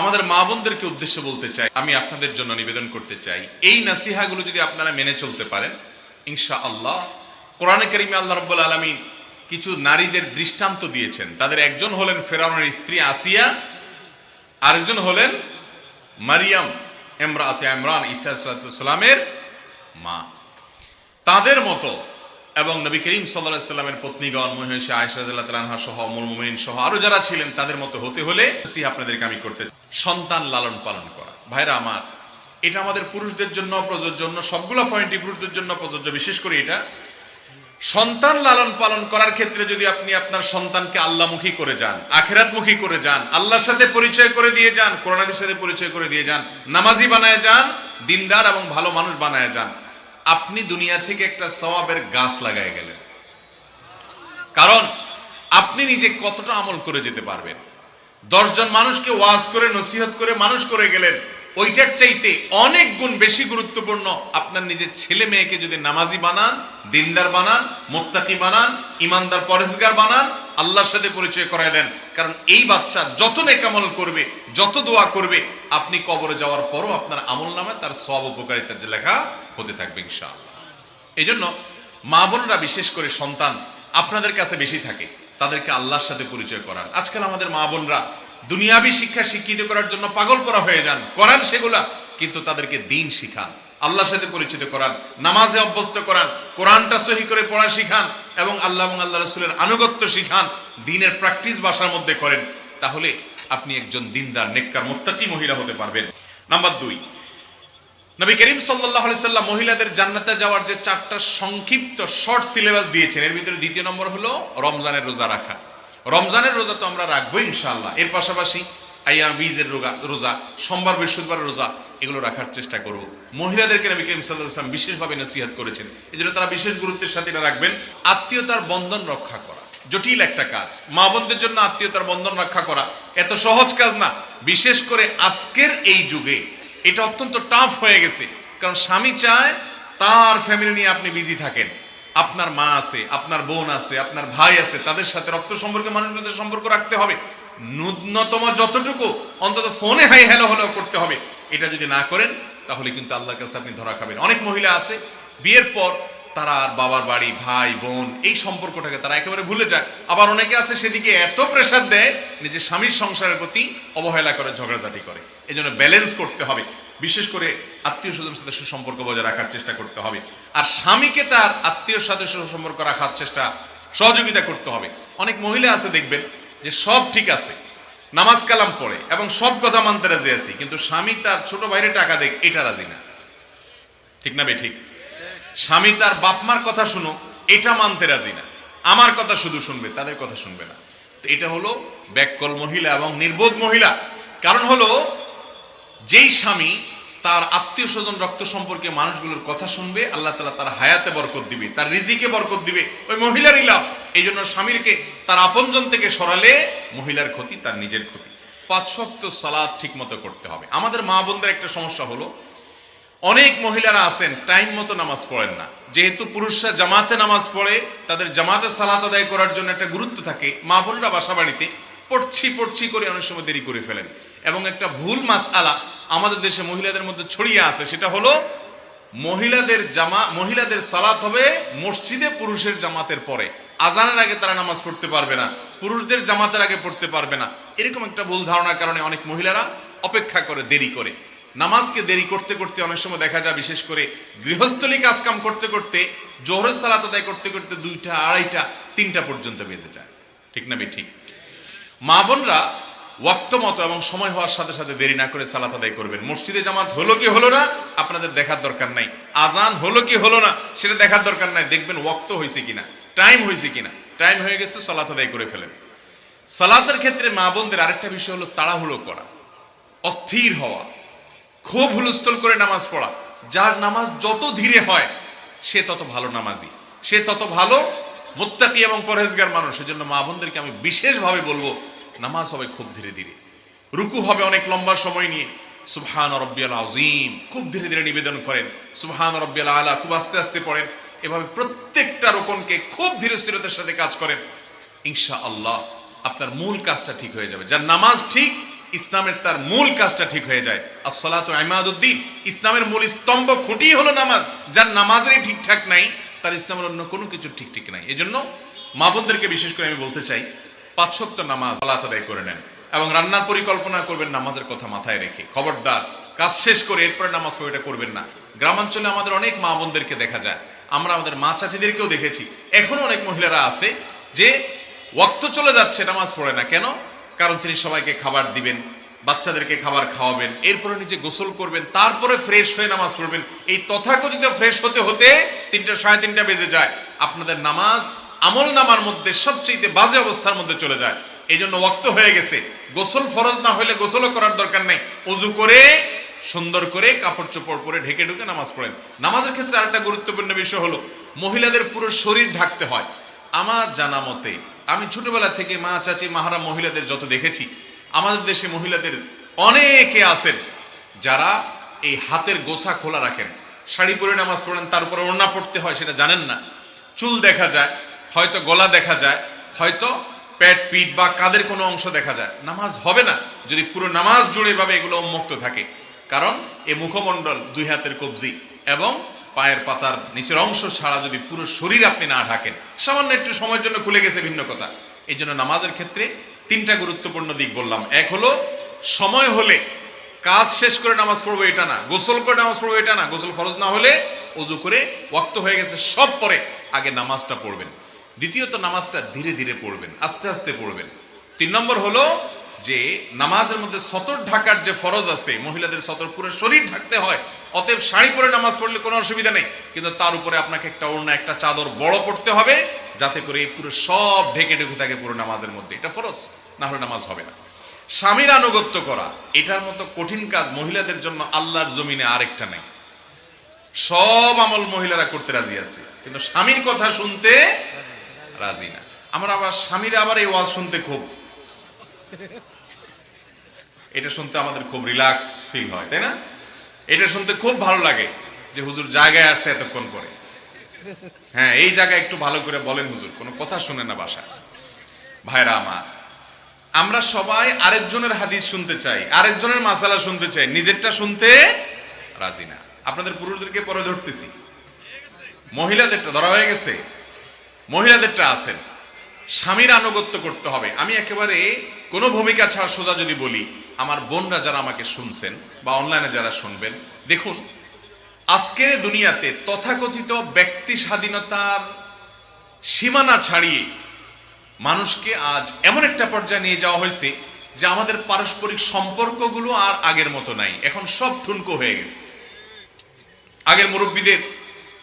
আমাদের মা বোনদেরকে উদ্দেশ্যে বলতে চাই, আমি আপনাদের জন্য নিবেদন করতে চাই, এই নাসিহাগুলো যদি আপনারা মেনে চলতে পারেন ইনশা আল্লাহ কোরআনে করিমে আল্লাহ রব্বুল আলমী কিছু নারীদের দৃষ্টান্ত দিয়েছেন তাদের একজন হলেন ফেরাউনের স্ত্রী আসিয়া, আরেকজন হলেন মারিয়াম এমরাত ইমরান ইসা মা তাদের মতো এবং নবী করিম সাল্লাহ সাল্লামের পত্নীগণ, মহিষা তালাহা সহ মুরমিন সহ আরও যারা ছিলেন, তাদের মতো হতে হলে আপনাদেরকে আমি করতে চাই। সন্তান লালন পালন করা। ভাইরা আমার, এটা আমাদের পুরুষদের জন্য, প্রযোজ্য অন্য সবগুলো পয়েন্টই পুরুষদের জন্য প্রযোজ্য। বিশেষ করে এটা, সন্তান লালন পালন করার ক্ষেত্রে যদি আপনি আপনার সন্তানকে আল্লাহমুখী করে যান, আখেরাতমুখী করে যান, আল্লাহর সাথে পরিচয় করে দিয়ে যান কোরআনাদের সাথে পরিচয় করে দিয়ে যান, নামাজি বানায় যান, দিনদার এবং ভালো মানুষ বানায় যান, আপনি দুনিয়া থেকে একটা সওয়াবের গাছ লাগায় গেলেন। কারণ আপনি নিজে কতটা আমল করে যেতে পারবেন? দশজন মানুষকে ওয়াজ করে, নসিহত করে মানুষ করে গেলেন। ওইটার চাইতে অনেক গুণ বেশি গুরুত্বপূর্ণ আপনার নিজের ছেলে মেয়েকে যদি নামাজি বানান, দিনদার বানান, মোত্তাকি বানান, ইমানদার পরেজগার বানান, আল্লাহর সাথে পরিচয় করায় দেন। কারণ এই বাচ্চা যত নেকামল করবে, যত দোয়া করবে, আপনি কবরে যাওয়ার পরও আপনার আমল নামে তার সব উপকারিতার যে লেখা হতে থাকবে ইনশাআল্লাহ। এই জন্য মা বোনরা বিশেষ করে সন্তান আপনাদের কাছে বেশি থাকে। তাদেরকে আল্লাহর সাথে পরিচয় করান। আজকাল আমাদের মা বোনরা দুনিয়াবি শিক্ষা শিক্ষিত করার জন্য পাগল করা হয়ে যান। করান সেগুলা, কিন্তু তাদেরকে দিন শিখান। আল্লাহর সাথে পরিচিত করান, নামাজে অভ্যস্ত করান, কোরআনটা সহি করে পড়া শিখান এবং আল্লাহ এবং আল্লাহ রসুলের আনুগত্য শিখান, দিনের প্র্যাকটিস বাসার মধ্যে করেন, তাহলে আপনি একজন দিনদার, নেককার, মোত্তাকি মহিলা হতে পারবেন। নাম্বার দুই নবী করিম সাল্লাহ সাল্লাম মহিলাদের জান্নাতে যাওয়ার যে চারটা সংক্ষিপ্ত শর্ট সিলেবাস দিয়েছেন, এর ভিতরে দ্বিতীয় নম্বর হলো রমজানের রোজা রাখা। রমজানের রোজা তো আমরা রাখব ইনশাআল্লাহ। এর পাশাপাশি আইয়া বীজের রোজা রোজা, সোমবার, বৃহস্পতিবার রোজা, এগুলো রাখার চেষ্টা করব। মহিলাদেরকে নবী করিম সাল্লাম বিশেষভাবে নসিহাত করেছেন। এই জন্য তারা বিশেষ গুরুত্বের সাথে এটা রাখবেন। আত্মীয়তার বন্ধন রক্ষা করা। জটিল একটা কাজ। মা বোনদের জন্য আত্মীয়তার বন্ধন রক্ষা করা। এত সহজ কাজ না। বিশেষ করে আজকের এই যুগে এটা অত্যন্ত টাফ হয়ে গেছে। কারণ স্বামী চায় তার ফ্যামিলি নিয়ে আপনি বিজি থাকেন। আপনার মা আছে, আপনার বোন আছে, আপনার ভাই আছে, তাদের সাথে রক্ত সম্পর্কে মানুষের সম্পর্ক রাখতে হবে। ন্যূনতম যতটুকু, অন্তত ফোনে হাই হ্যালো হলেও করতে হবে। এটা যদি না করেন, তাহলে কিন্তু আল্লাহর কাছে আপনি ধরা খাবেন। অনেক মহিলা আছে, বিয়ের পর তারা আর বাবার বাড়ি, ভাই, বোন, এই সম্পর্কটাকে তারা একেবারে ভুলে যায়। আবার অনেকে আছে সেদিকে এত প্রেশার দেয়, নিজের স্বামীর সংসারের প্রতি অবহেলা করে, ঝগড়াঝাটি করে। এই জন্য ব্যালেন্স করতে হবে। বিশেষ করে আত্মীয় স্বজনের সাথে সুসম্পর্ক বজায় রাখার চেষ্টা করতে হবে। আর স্বামীকে তার আত্মীয় সাথে সুসম্পর্ক রাখার চেষ্টা, সহযোগিতা করতে হবে। অনেক মহিলা আছে, দেখবেন, যে সব ঠিক আছে, নামাজ কালাম পড়ে এবং সব কথা মানতে রাজি আছে, কিন্তু স্বামী তার ছোট বাইরে টাকা দেখ, এটা রাজি না। ঠিক না বে, ঠিক? স্বামী তার বাপমার কথা শুনো, এটা মানতে রাজি না। আমার কথা শুধু শুনবে, তাদের কথা শুনবে না। তো এটা হলো ব্যাককল মহিলা এবং নির্বোধ মহিলা। কারণ হলো, যেই স্বামী তার আত্মীয় স্বজন রক্ত সম্পর্কে মানুষগুলোর কথা শুনবে, আল্লাহ তালা তার হায়াতে বরকত দিবে, তার রিজিকে বরকত দিবে, ওই মহিলারই লাভ। এই জন্য স্বামীরকে তার আপনজন থেকে সরালে মহিলার ক্ষতি, তার নিজের ক্ষতি। পাঁচ শক্ত সালাদ ঠিক মতো করতে হবে। আমাদের মা বোনদের একটা সমস্যা হলো অনেক মহিলারা আছেন টাইম মতো নামাজ পড়েন না। যেহেতু পুরুষরা জামাতে নামাজ পড়ে, তাদের জামাতে সালাত আদায় করার জন্য একটা গুরুত্ব থাকে। মা বোনরা বাসা বাড়িতে পড়ছি পড়ছি করে অনেক সময় দেরি করে ফেলেন। এবং একটা ভুল মাস আলা আমাদের দেশে মহিলাদের মধ্যে ছড়িয়ে আছে, সেটা হলো মহিলাদের জামা, মহিলাদের সালাত হবে মসজিদে পুরুষের জামাতের পরে। আজানের আগে তারা নামাজ পড়তে পারবে না, পুরুষদের জামাতের আগে পড়তে পারবে না। এরকম একটা ভুল ধারণার কারণে অনেক মহিলারা অপেক্ষা করে, দেরি করে। নামাজকে দেরি করতে করতে অনেক সময় দেখা যায়, বিশেষ করে গৃহস্থলী কাজকাম করতে করতে, জোহরের সালাত আদায় করতে করতে দুইটা, আড়াইটা, তিনটা পর্যন্ত বেজে যায়। ঠিক না ঠিক মা বোনরা ওয়াক্ত মতো এবং সময় হওয়ার সাথে সাথে দেরি না করে সালাত আদায় করবেন। মসজিদে জামাত হলো কি হলো না, আপনাদের দেখার দরকার নাই। আজান হলো কি হলো না, সেটা দেখার দরকার নাই। দেখবেন ওয়াক্ত হয়েছে কিনা, টাইম হয়েছে কিনা। টাইম হয়ে গেছে, সালাত আদায় করে ফেলেন। সালাতের ক্ষেত্রে মা বোনদের আরেকটা বিষয় হলো তাড়াহুড়ো করা, অস্থির হওয়া। খুব হুলস্থল করে নামাজ পড়া। যার নামাজ যত ধীরে হয়, সে তত ভালো নামাজি। সে তত ভালো মোত্তাকি এবং পরহেজগার মানুষ। সেজন্য মা বোনদেরকে আমি বিশেষভাবে বলব, নামাজ হবে খুব ধীরে ধীরে। রুকু হবে অনেক লম্বা সময় নিয়ে। সুবহান রব্বিয়াল আজিম খুব ধীরে ধীরে নিবেদন করেন। সুবহান রব্বিয়াল আলা। খুব আস্তে আস্তে পড়েন। এভাবে প্রত্যেকটা রোকনকে খুব ধীরে স্থিরতার সাথে কাজ করেন। ইনশা আল্লাহ আপনার মূল কাজটা ঠিক হয়ে যাবে। যার নামাজ ঠিক ইসলামের তার মূল কাজটা ঠিক হয়ে যায়। আসসালাতু ইমাদুদ্দিন, ইসলামের মূল স্তম্ভ খুঁটি হলো নামাজ। যার নামাজেরই ঠিকঠাক নাই, তার ইসলামের অন্য কোনো কিছু ঠিক ঠিক নাই। এজন্য মা বোনদেরকে বিশেষ করে আমি বলতে চাই, পাঁচ ওয়াক্ত নামাজ সালাত আদায় করে নেন এবং রান্নার পরিকল্পনা করবেন নামাজের কথা মাথায় রেখে। খবরদার, কাজ শেষ করে এরপরে নামাজ পড়ে করবেন না। গ্রামাঞ্চলে আমাদের অনেক মা বোনদেরকে দেখা যায়। আমরা আমাদের মা চাচিদেরকেও দেখেছি। এখনও অনেক মহিলারা আছে যে ওয়াক্ত চলে যাচ্ছে, নামাজ পড়ে না। কেন? কারণ তিনি সবাইকে খাবার দিবেন, বাচ্চাদেরকে খাবার খাওয়াবেন, এরপরে নিজে গোসল করবেন, তারপরে ফ্রেশ হয়ে নামাজ পড়বেন। এই তথাকথিত ফ্রেশ হতে হতে তিনটা, সাড়ে তিনটা বেজে যায়। আপনাদের নামাজ আমল নামার মধ্যে সবচেয়ে বাজে অবস্থার মধ্যে চলে যায়। এই জন্য ওয়াক্ত হয়ে গেছে। গোসল ফরজ না হলে গোসলও করার দরকার নেই। অজু করে, সুন্দর করে কাপড় চোপড় পরে ঢেকে ঢুকে নামাজ পড়েন। নামাজের ক্ষেত্রে আরেকটা গুরুত্বপূর্ণ বিষয় হলো, মহিলাদের পুরো শরীর ঢাকতে হয়। আমার জানা মতে আমি ছোটবেলা থেকে মা, চাচি, মাহারা মহিলাদের যত দেখেছি, আমাদের দেশে মহিলাদের অনেকে আছেন যারা এই হাতের গোসা খোলা রাখেন, শাড়ি পরে নামাজ পড়েন তার উপরে ওড়না পড়তে হয় সেটা জানেন না। চুল দেখা যায়, হয়তো গলা দেখা যায়, হয়তো পেট, পিঠ বা কাদের কোনো অংশ দেখা যায়। নামাজ হবে না, যদি পুরো নামাজ জুড়ে ভাবে এগুলো উন্মুক্ত থাকে। কারণ এ মুখমণ্ডল দুই হাতের কবজি এবং পায়ের পাতার নিচের অংশ ছাড়া যদি পুরো শরীর আপনি না ঢাকেন, সামান্য একটু সময়ের জন্য খুলে গেছে ভিন্ন কথা। এই জন্য নামাজের ক্ষেত্রে তিনটা গুরুত্বপূর্ণ দিক বললাম। এক হলো, সময় হলে কাজ শেষ করে নামাজ পড়ব এটা না, গোসল করে নামাজ পড়ব এটা না, গোসল ফরজ না হলে অজু করে ওয়াক্ত হয়ে গেছে, সব পরে আগে নামাজটা পড়বেন। দ্বিতীয়ত, নামাজটা ধীরে ধীরে পড়বেন, আস্তে আস্তে পড়বেন। তিন নম্বর হলো যে নামাজের মধ্যে সতর ঢাকার যে ফরজ আছে, মহিলাদের সতর পুরো শরীর ঢাকতে হয়, অতএব শাড়ি পরে নামাজ পড়লে কোনো অসুবিধা নেই। কিন্তু তার উপরে আপনাকে একটা ওড়না, একটা চাদর বড় পড়তে হবে, যাতে করে পুরো সব ঢেকে ঢেকে থাকে পুরো নামাজের মধ্যে। এটা ফরজ, না হলে নামাজ হবে না। স্বামীর আনুগত্য করা, এটার মতো কঠিন কাজ মহিলাদের জন্য আল্লাহর জমিনে আরেকটা নেই। সব আমল মহিলারা করতে রাজি আছে, কিন্তু স্বামীর কথা শুনতে রাজি না। আমরা আবার স্বামীরা আবার এই ওয়াজ শুনতে খুব এটা শুনতে আমাদের খুব রিল্যাক্স ফিল হয়, তাই না? এটা শুনতে খুব ভালো লাগে যে হুজুর জায়গায় আসছে এতক্ষণ পরে। হ্যাঁ এই জায়গায় একটু ভালো করে বলেন হুজুর, কোনো কথা শুনে না বাসা। ভাইরা আমার, আমরা সবাই আরেকজনের হাদিস শুনতে চাই, আরেকজনের মাসালা শুনতে চাই, নিজেরটা শুনতে রাজি না। আপনাদের পুরুষদেরকে পরে ধরতেছি। মহিলাদেরটা, ধরা হয়ে গেছে। মহিলাদেরটা আছেন। স্বামীর আনুগত্য করতে হবে। আমি একেবারে কোনো ভূমিকা ছাড়া সোজা যদি বলি, আমার বোনরা যারা আমাকে শুনছেন বা অনলাইনে যারা শুনবেন, দেখুন আজকের দুনিয়াতে তথাকথিত ব্যক্তি স্বাধীনতার সীমানা ছাড়িয়ে মানুষকে আজ এমন একটা পর্যায়ে নিয়ে যাওয়া হয়েছে যে আমাদের পারস্পরিক সম্পর্কগুলো আর আগের মতো নাই। এখন সব ঠুনকো হয়ে গেছে। আগের মুরব্বীদের,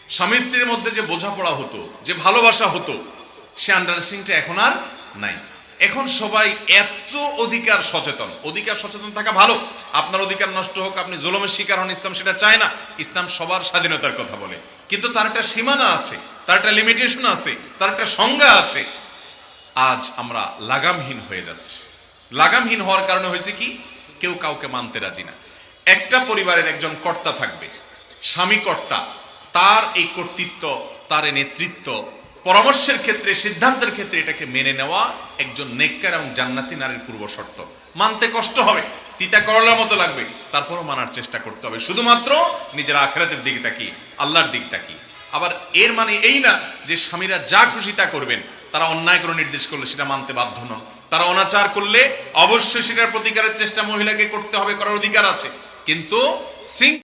স্বামী স্ত্রীর মধ্যে যে বোঝাপড়া হতো, যে ভালোবাসা হতো সে আন্ডারস্ট্যান্ডিংটা এখন আর নাই। এখন সবাই এত অধিকার সচেতন। অধিকার সচেতন থাকা ভালো। আপনার অধিকার নষ্ট হোক, আপনি জুলমের শিকার হন, ইসলাম সেটা চায় না। ইসলাম সবার স্বাধীনতার কথা বলে। কিন্তু তার একটা সীমানা আছে, তার একটা লিমিটেশন আছে, তার একটা সংজ্ঞা আছে। আজ আমরা লাগামহীন হয়ে যাচ্ছি। লাগামহীন হওয়ার কারণে হয়েছে কি? কেউ কাউকে মানতে রাজি না। একটা পরিবারের একজন কর্তা থাকবে, স্বামী কর্তা, তার এই কর্তৃত্ব, তার নেতৃত্ব পরামর্শের ক্ষেত্রে, সিদ্ধান্তের ক্ষেত্রে এটাকে মেনে নেওয়া একজন নেককার এবং জান্নাতি নারীর পূর্ব শর্ত। মানতে কষ্ট হবে, তিতা করলার মতো লাগবে, তারপরও মানার চেষ্টা করতে হবে। শুধুমাত্র নিজের আখেরাতের দিকে তাকিয়ে আল্লাহর দিক তাকিয়ে আবার এর মানে এই না যে স্বামীরা যা খুশি তা করবেন, তারা অন্যায় করে নির্দেশ করলে সেটা মানতে বাধ্য নন। তারা অনাচার করলে অবশ্যই সেটার প্রতিকারের চেষ্টা মহিলাকে করতে হবে, করার অধিকার আছে। কিন্তু